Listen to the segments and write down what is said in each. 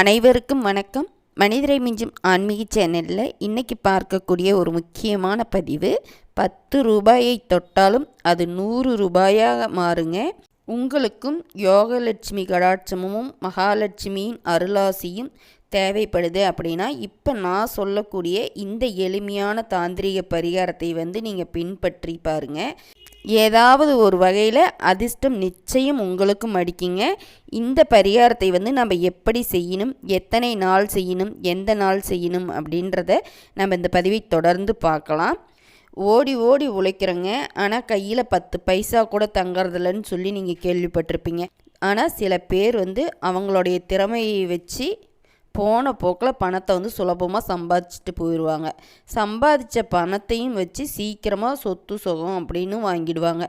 அனைவருக்கும் வணக்கம். மனிதரை மிஞ்சும் ஆன்மீக சேனலில் இன்றைக்கி பார்க்கக்கூடிய ஒரு முக்கியமான பதிவு பத்து ரூபாயை தொட்டாலும் அது நூறு ரூபாயாக மாறுங்க. உங்களுக்கும் யோகலட்சுமி கடாட்சமும் மகாலட்சுமியின் அருளாசியும் தேவைப்படுது அப்படின்னா இப்போ நான் சொல்லக்கூடிய இந்த எளிமையான தாந்திரிக பரிகாரத்தை வந்து நீங்கள் பின்பற்றி பாருங்கள் ஏதாவது ஒரு வகையில் அதிர்ஷ்டம் நிச்சயம் உங்களுக்கும் அடிக்குங்க இந்த பரிகாரத்தை வந்து நம்ம எப்படி செய்யணும் எத்தனை நாள் செய்யணும் எந்த நாள் செய்யணும் அப்படின்றத நம்ம இந்த பதிவை தொடர்ந்து பார்க்கலாம். ஓடி ஓடி உழைக்கிறோங்க. ஆனால் கையில் பத்து பைசா கூட தங்கறதில்லன்னு சொல்லி நீங்கள் கேள்விப்பட்டிருப்பீங்க. ஆனால் சில பேர் வந்து அவங்களுடைய திறமையை வச்சு போன போக்கில் பணத்தை வந்து சுலபமாக சம்பாதிச்சுட்டு போயிடுவாங்க சம்பாதிச்ச பணத்தையும் வச்சு சீக்கிரமாக சொத்து சுகம் அப்படின்னு வாங்கிடுவாங்க.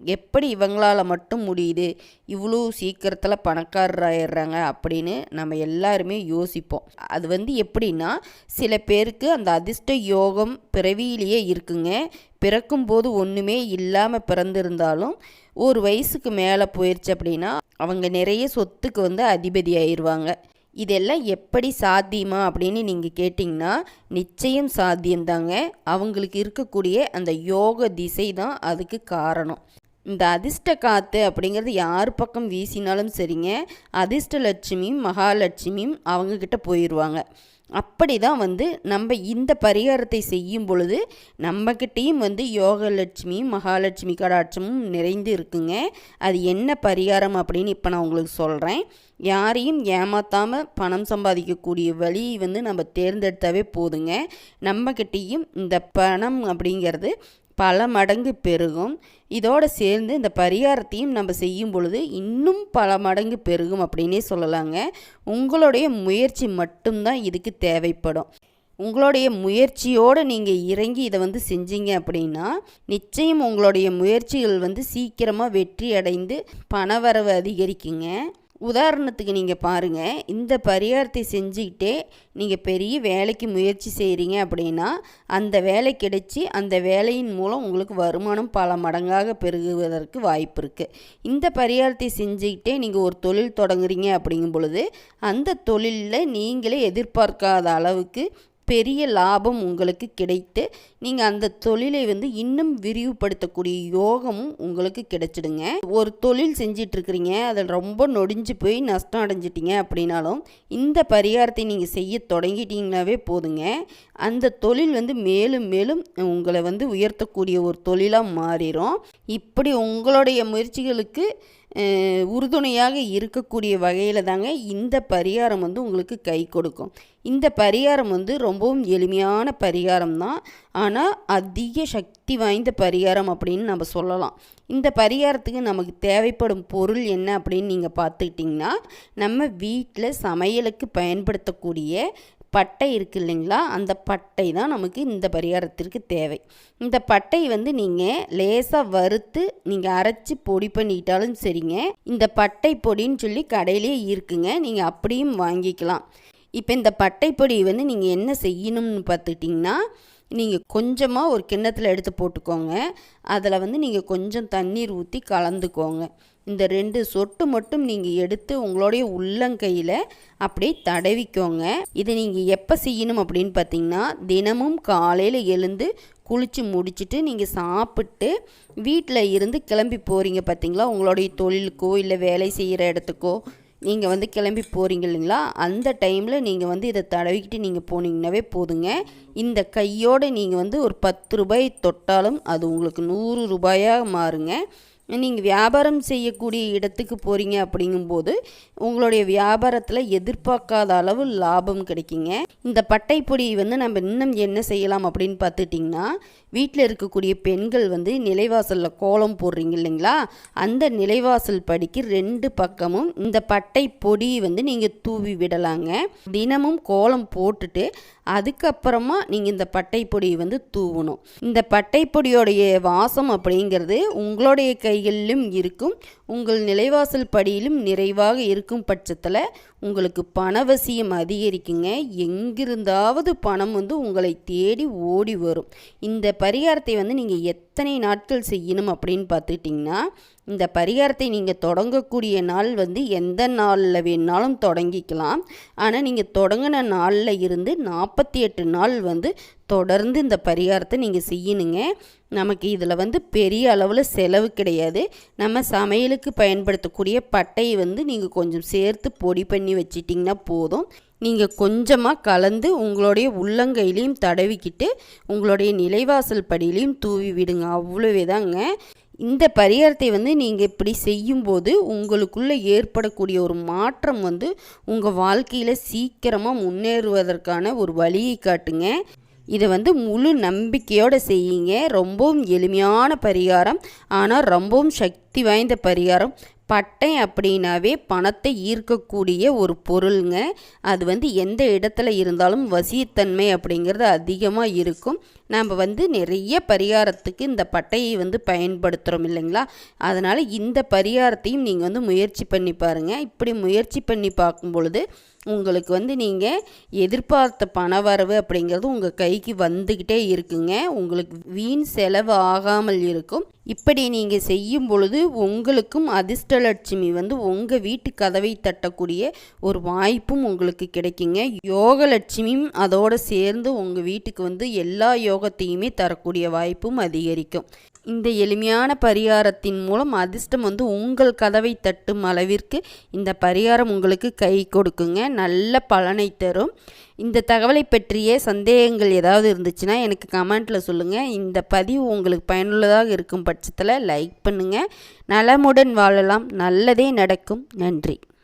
எப்படி இவங்களால் மட்டும் முடியுது? இவ்வளோ சீக்கிரத்தில் பணக்காரராயிடுறாங்க அப்படின்னு நம்ம எல்லாருமே யோசிப்போம். அது வந்து எப்படின்னா சில பேருக்கு அந்த அதிர்ஷ்ட யோகம் பிறவியிலேயே இருக்குங்க. பிறக்கும்போது ஒன்றுமே இல்லாமல் பிறந்திருந்தாலும் ஒரு வயசுக்கு மேலே போயிடுச்சு அப்படின்னா அவங்க நிறைய சொத்துக்கு வந்து அதிபதி ஆயிடுவாங்க இதெல்லாம் எப்படி சாத்தியமா அப்படின்னு நீங்கள் கேட்டிங்கன்னா நிச்சயம் சாத்தியம்தாங்க. அவங்களுக்கு இருக்கக்கூடிய அந்த யோக திசை தான் அதுக்கு காரணம். இந்த அதிர்ஷ்ட காற்று அப்படிங்கிறது யார் பக்கம் வீசினாலும் சரிங்க. அதிர்ஷ்ட லட்சுமியும் மகாலட்சுமியும் அவங்கக்கிட்ட போயிடுவாங்க அப்படி தான் வந்து நம்ம இந்த பரிகாரத்தை செய்யும் பொழுது நம்மக்கிட்டேயும் வந்து யோகலட்சுமியும் மகாலட்சுமி கடாட்சமும் நிறைந்து இருக்குங்க. அது என்ன பரிகாரம் அப்படின்னு இப்போ நான் உங்களுக்கு சொல்கிறேன் யாரையும் ஏமாற்றாமல் பணம் சம்பாதிக்கக்கூடிய வழி வந்து நம்ம தேர்ந்தெடுத்தாவே போதுங்க. நம்மக்கிட்டேயும் இந்த பணம் அப்படிங்கிறது பல மடங்கு பெருகும். இதோடு சேர்ந்து இந்த பரிகாரத்தையும் நம்ம செய்யும் பொழுது இன்னும் பல மடங்கு பெருகும் அப்படின்னே சொல்லலாங்க. உங்களுடைய முயற்சி மட்டும்தான் இதுக்கு தேவைப்படும். உங்களுடைய முயற்சியோடு நீங்கள் இறங்கி இதை வந்து செஞ்சீங்க அப்படின்னா நிச்சயம் உங்களுடைய முயற்சிகள் வந்து சீக்கிரமாக வெற்றி அடைந்து பணவரவு அதிகரிக்குங்க. உதாரணத்துக்கு நீங்கள் பாருங்கள் இந்த பரிகாரத்தை செஞ்சுக்கிட்டே நீங்கள் பெரிய வேலைக்கு முயற்சி செய்கிறீங்க அப்படின்னா அந்த வேலை கிடைச்சி அந்த வேலையின் மூலம் உங்களுக்கு வருமானம் பல மடங்காக பெருகுவதற்கு வாய்ப்பு இருக்குது இந்த பரிகாரத்தை செஞ்சுக்கிட்டே நீங்கள் ஒரு தொழில் தொடங்குறீங்க அப்படிங்கும் பொழுது அந்த தொழிலில் நீங்களே எதிர்பார்க்காத அளவுக்கு பெரிய லாபம் உங்களுக்கு கிடைத்து நீங்கள் அந்த தொழிலை வந்து இன்னும் விரிவுபடுத்தக்கூடிய யோகமும் உங்களுக்கு கிடைச்சிடுங்க. ஒரு தொழில் செஞ்சிட்ருக்கிறீங்க அதில் ரொம்ப நொடிஞ்சு போய் நஷ்டம் அடைஞ்சிட்டிங்க அப்படின்னாலும் இந்த பரிகாரத்தை நீங்கள் செய்ய தொடங்கிட்டீங்கனாவே போதுங்க. அந்த தொழில் வந்து மேலும் மேலும் உங்களை வந்து உயர்த்தக்கூடிய ஒரு தொழிலாக மாறிடும் இப்படி உங்களுடைய முயற்சிகளுக்கு உறுதுணையாக இருக்கக்கூடிய வகையில் தாங்க இந்த பரிகாரம் வந்து உங்களுக்கு கை கொடுக்கும். இந்த பரிகாரம் வந்து ரொம்பவும் எளிமையான பரிகாரம் தான். ஆனால் அதிக சக்தி வாய்ந்த பரிகாரம் அப்படின்னு நம்ம சொல்லலாம். இந்த பரிகாரத்துக்கு நமக்கு தேவைப்படும் பொருள் என்ன அப்படின்னு நீங்கள் பார்த்துக்கிட்டிங்கன்னா நம்ம வீட்டில் சமையலுக்கு பயன்படுத்தக்கூடிய பட்டை இருக்குது இல்லைங்களா? அந்த பட்டை தான் நமக்கு இந்த பரிகாரத்திற்கு தேவை. இந்த பட்டை வந்து நீங்கள் லேசாக வறுத்து நீங்கள் அரைச்சி பொடி பண்ணிட்டாலும் சரிங்க. இந்த பட்டை பொடின்னு சொல்லி கடையிலே இருக்குங்க. நீங்கள் அப்படியும் வாங்கிக்கலாம். இப்போ இந்த பட்டை பொடி வந்து நீங்கள் என்ன செய்யணும்னு பார்த்துக்கிட்டிங்கன்னா நீங்கள் கொஞ்சமாக ஒரு கிண்ணத்தில் எடுத்து போட்டுக்கோங்க. அதில் வந்து நீங்கள் கொஞ்சம் தண்ணீர் ஊற்றி கலந்துக்கோங்க. இந்த ரெண்டு சொட்டு மட்டும் நீங்கள் எடுத்து உங்களுடைய உள்ளங்கையில் அப்படியே தடவிக்கோங்க. இதை நீங்கள் எப்போ செய்யணும் அப்படின்னு பார்த்தீங்கன்னா தினமும் காலையில் எழுந்து குளித்து முடிச்சுட்டு நீங்கள் சாப்பிட்டு வீட்டில் இருந்து கிளம்பி போகிறீங்க பார்த்தீங்களா உங்களுடைய தொழிலுக்கோ இல்லை வேலை செய்கிற இடத்துக்கோ நீங்கள் வந்து கிளம்பி போகிறீங்க இல்லைங்களா? அந்த டைமில் நீங்கள் வந்து இதை தடவிக்கிட்டு நீங்கள் போனீங்கன்னாவே போதுங்க. இந்த கையோடு நீங்கள் வந்து ஒரு பத்து ரூபாய் தொட்டாலும் அது உங்களுக்கு நூறு ரூபாயாக மாறுங்க. நீங்கள் வியாபாரம் செய்யக்கூடிய இடத்துக்கு போகிறீங்க அப்படிங்கும்போது உங்களுடைய வியாபாரத்தில் எதிர்பார்க்காத அளவு லாபம் கிடைக்குங்க. இந்த பட்டை வந்து நம்ம இன்னும் என்ன செய்யலாம் அப்படின்னு பார்த்துட்டிங்கன்னா வீட்டில் இருக்கக்கூடிய பெண்கள் வந்து நிலைவாசலில் கோலம் போடுறீங்க இல்லைங்களா? அந்த நிலைவாசல் படிக்கு ரெண்டு பக்கமும் இந்த பட்டை பொடி வந்து நீங்கள் தூவி விடலாங்க. தினமும் கோலம் போட்டுட்டு அதுக்கப்புறமா நீங்கள் இந்த பட்டை பொடியை வந்து தூவணும். இந்த பட்டை பொடியோடைய வாசம் அப்படிங்கிறது உங்களுடைய கைகளிலும் இருக்கும். உங்கள் நிலைவாசல் படியிலும் நிறைவாக இருக்கும் பட்சத்தில் உங்களுக்கு பணவசியம் அதிகரிக்குங்க. எங்கிருந்தாவது பணம் வந்து உங்களை தேடி ஓடி வரும். இந்த பரிகாரத்தை வந்து நீங்கள் எத்தனை நாட்கள் செய்யணும் அப்படின்னு பார்த்துட்டிங்கன்னா இந்த பரிகாரத்தை நீங்கள் தொடங்கக்கூடிய நாள் வந்து எந்த நாளில் வேணாலும் தொடங்கிக்கலாம். ஆனால் நீங்கள் தொடங்கின நாளில் இருந்து நாற்பத்தி எட்டு நாள் வந்து தொடர்ந்து இந்த பரிகாரத்தை நீங்கள் செய்யணுங்க. நமக்கு இதில் வந்து பெரிய அளவில் செலவு கிடையாது. நம்ம சமையலுக்கு பயன்படுத்தக்கூடிய பட்டையை வந்து நீங்கள் கொஞ்சம் சேர்த்து பொடி பண்ணி வச்சிட்டிங்கன்னா போதும். நீங்கள் கொஞ்சமாக கலந்து உங்களுடைய உள்ளங்கையிலையும் தடவிக்கிட்டு உங்களுடைய நிலைவாசல் படியிலையும் தூவி விடுங்க. அவ்வளோவே தாங்க இந்த பரிகாரத்தை வந்து நீங்கள் இப்படி செய்யும்போது உங்களுக்குள்ளே ஏற்படக்கூடிய ஒரு மாற்றம் வந்து உங்கள் வாழ்க்கையில் சீக்கிரமாக முன்னேறுவதற்கான ஒரு வழியை காட்டுங்க. இதை வந்து முழு நம்பிக்கையோடு செய்யுங்க. ரொம்பவும் எளிமையான பரிகாரம். ஆனால் ரொம்பவும் சக்தி வாய்ந்த பரிகாரம். பட்டை அப்படின்னாவே பணத்தை ஈர்க்கக்கூடிய ஒரு பொருளுங்க. அது வந்து எந்த இடத்துல இருந்தாலும் வசியத்தன்மை அப்படிங்கிறது அதிகமாக இருக்கும். நம்ம வந்து நிறைய பரிகாரத்துக்கு இந்த பட்டையை வந்து பயன்படுத்துகிறோம் இல்லைங்களா? அதனால் இந்த பரிகாரத்தையும் நீங்கள் வந்து முயற்சி பண்ணி பாருங்கள் இப்படி முயற்சி பண்ணி பார்க்கும் பொழுது உங்களுக்கு வந்து நீங்கள் எதிர்பார்த்த பண வரவு அப்படிங்கிறது உங்கள் கைக்கு வந்துக்கிட்டே இருக்குங்க. உங்களுக்கு வீண் செலவு ஆகாமல் இருக்கும். இப்படி நீங்கள் செய்யும் பொழுது உங்களுக்கும் அதிர்ஷ்டலட்சுமி வந்து உங்கள் வீட்டு கதவை தட்டக்கூடிய ஒரு வாய்ப்பும் உங்களுக்கு கிடைக்குங்க. யோகலட்சுமியும் அதோடு சேர்ந்து உங்கள் வீட்டுக்கு வந்து எல்லா யோகத்தையுமே தரக்கூடிய வாய்ப்பும் அதிகரிக்கும். இந்த எளிமையான பரிகாரத்தின் மூலம் அதிர்ஷ்டம் வந்து உங்கள் கதவை தட்டும் அளவிற்கு இந்த பரிகாரம் உங்களுக்கு கை கொடுக்குங்க. நல்ல பலனை தரும். இந்த தகவலை பற்றிய சந்தேகங்கள் ஏதாவது இருந்துச்சுன்னா எனக்கு கமெண்ட்டில் சொல்லுங்கள் இந்த பதிவு உங்களுக்கு பயனுள்ளதாக இருக்கும் பட்சத்தில் லைக் பண்ணுங்கள் நலமுடன் வாழலாம். நல்லதே நடக்கும். நன்றி.